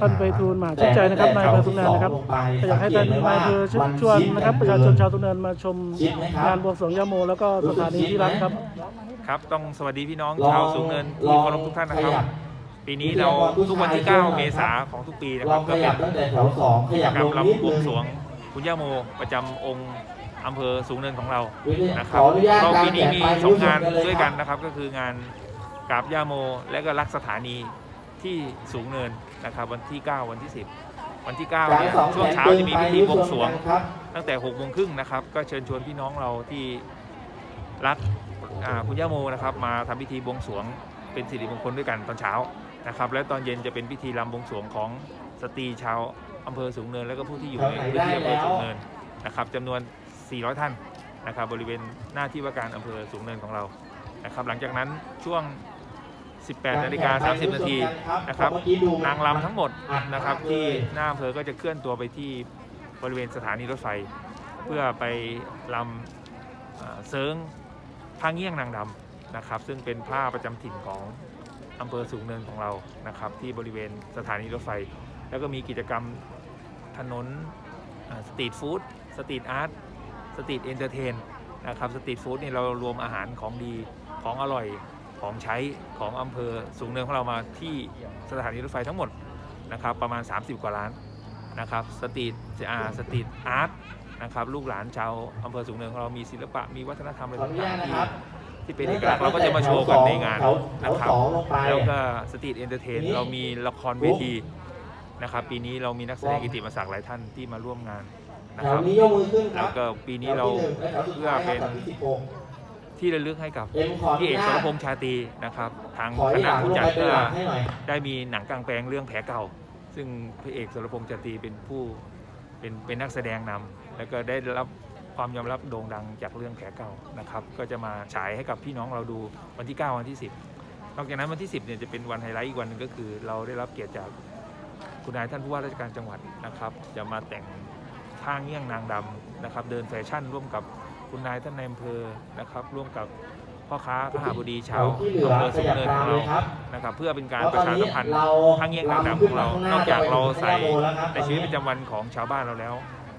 ท่านไปทูลมหาชื่นใจนะครับนายอำเภอสุนเนินนะครับก็อยากให้ท่านนายอำเภอเชิญชวนนะครับ ประชาชนชาวสุนเนินมาชมงานบวงสรวงยาโมแล้วก็สถานีที่รักครับ ครับ ต้องสวัสดีพี่น้องชาวสูงเนินที่เคารพทุกท่านนะครับ ปีนี้เราทุกวันที่ 9 เมษาของทุกปีนะลครัอบงขก็เป็ยันบตั้งแต่แถวสองขกิจยับกรรลมงนิดรำบวงนึงสรวงคุณย่าโมประจำองค์อำเภอสูงเนินของเราวิธีนะคขรับออนุญาตเราการปีนี้แจกมีไปสองงานรู้สึด้วยเลกันนะครับ ก็คืองานกราบย่าโม และก็รักสถานี ที่สูงเนินนะครับวันที่ 9 วันที่ 10 วันที่9การเนี่ยสองช่วงเช้าจะมีพิธีบวงสรวงครับตั้งแต่6โมงครึ่งนะครับ ก็เชิญชวนพี่น้องเราที่รักอ่าคุณย่าโมนะครับ มาทำพิธีบวงสรวงเป็นสิริมงคลด้วยกันตอนเช้านะครับ และตอนเย็นจะเป็นพิธีรำบวงสรวงของสตรีชาวอำเภอสูงเนิน และก็ผู้ที่อยู่ในพื้นที่อำเภอสูงเนินนะครับจำนวน 400 ท่านนะครับ บริเวณหน้าที่ว่าการอำเภอสูงเนินของเรานะครับ หลังจากนั้นช่วง 18นาฬิกา30 นาทีนะครับนางรำทั้งหมดนะครับที่หน้าอำเภอก็จะเคลื่อนตัวไปที่บริเวณสถานีรถไฟ เพื่อไปรำเซิงผ้าเงี้ยงนางดำนะครับ ซึ่งเป็นผ้าประจำถิ่นของอำเภอสูงเนินของเรานะครับ ที่บริเวณสถานีรถไฟ แล้วก็มีกิจกรรมถนนสตรีทฟู้ดสตรีทอาร์ตสตรีทเอนเตอร์เทนนะครับสตรีทฟู้ดนี่เรารวมอาหารของดีของอร่อย ของใช้ของอำเภอสูงเนินของเรามาที่สถานีรถไฟทั้งหมดนะครับประมาณ 30 กว่าล้านนะครับสตรีทอาสตรีทอาร์ตนะครับลูกหลานชาวอำเภอสูงเนินของเรามีศิลปะมีวัฒนธรรมอะไรขออนุญาต่าตงๆนะที่ครับที่เป็นเอกลักษณ์เราก็จะมาโชว์กันในงานแถวนะครับสองลงไปแล้วก็สตรีทเอนเตอร์เทนทีนี้เรามีละครเวทีนะครับปีนี้เรามีนักแสดงกิตติมศักดิ์หลายท่านที่มาร่วมงานนะแถควรับนี้ยกมือขึ้นครัแล้บวก็ปีนี้เราแถวที่หนึ่งและแถวสุดท้ายเพื่อเป็นครับแถว ที่สิบหกที่ระลึกให้กับเอ็มขออพี่นุเอกญาสรตพงษ์ชาตรีนะครับ ทางขอคให้หณะลังลผู้งจัไปดเป็นก็หลังให้หน่อย ได้มีหนังกลางแปลงเรื่องแผลเก่า ซึ่งพระเอกสรพงษ์ชาตรีเป็นผู้เป็นเป็นนักแสดงนำแล้วก็ได้รับความยอมรับโด่งดังจากเรื่องแผลเก่านะครับ ก็จะมาฉายให้กับพี่น้องเราดูวันที่ 9 วันที่ 10นอกจากนั้นวันที่ 10เนี่ยจะเป็นวันไฮไลท์อีกวันหนึ่งก็คือ เราได้รับเกียรติจากคุณนายท่านผู้ว่าราชการจังหวัดนะครับ จะมาแต่งผ้าเงี้ยงนางดำนะครับ เดินแฟชั่นร่วมกับ คุณนายท่านในอำเภอนะครับ ร่วมกับพ่อค้าขหาบดีชาวที่เหลืออำเภอขสูงยับเนินตาขมองเลเรายครับนะครับ เพื่อเป็นการแล้วปตระอนชานี้สัมพันธ์เราผ้าเงี้ยงนางดำของเรา นอกจากเราใส่ในชีวิตประจำวันของชาวบ้านเราแล้ว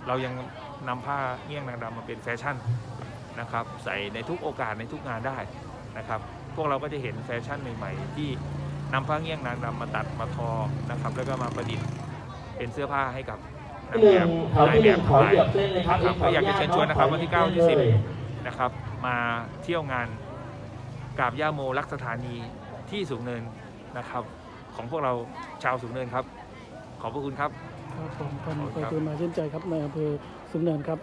เรายังนำผ้าเงี้ยงนางดำมาเป็นแฟชั่นนะครับ ใส่ในทุกโอกาสในทุกงานได้นะครับ พวกเราก็จะเห็นแฟชั่นใหม่ๆที่นำผ้าเงี้ยงนางดำมาตัดมาทอนะครับ แล้วก็มาประดิษฐ์เป็นเสื้อผ้าให้กับ นางที่หแบนึ่งบแถวนาที่ยหแบนึ่งบขอทั้งหลายเหยียบเส้นเลยครับนะครับก็อยากจะเชิญชวนนะครับวันที่9วันที่ขอเหยียบนะครับมาเที่ยวงานกราบย่าโมรักสถานีที่สูงเนินนะครับ ของพวกเราชาวสูงเนินครับ ขอบพระคุณครับ ครับผมท่านไปทูลมหาชื่นใจครับนายอำเภอสุนเนินครับ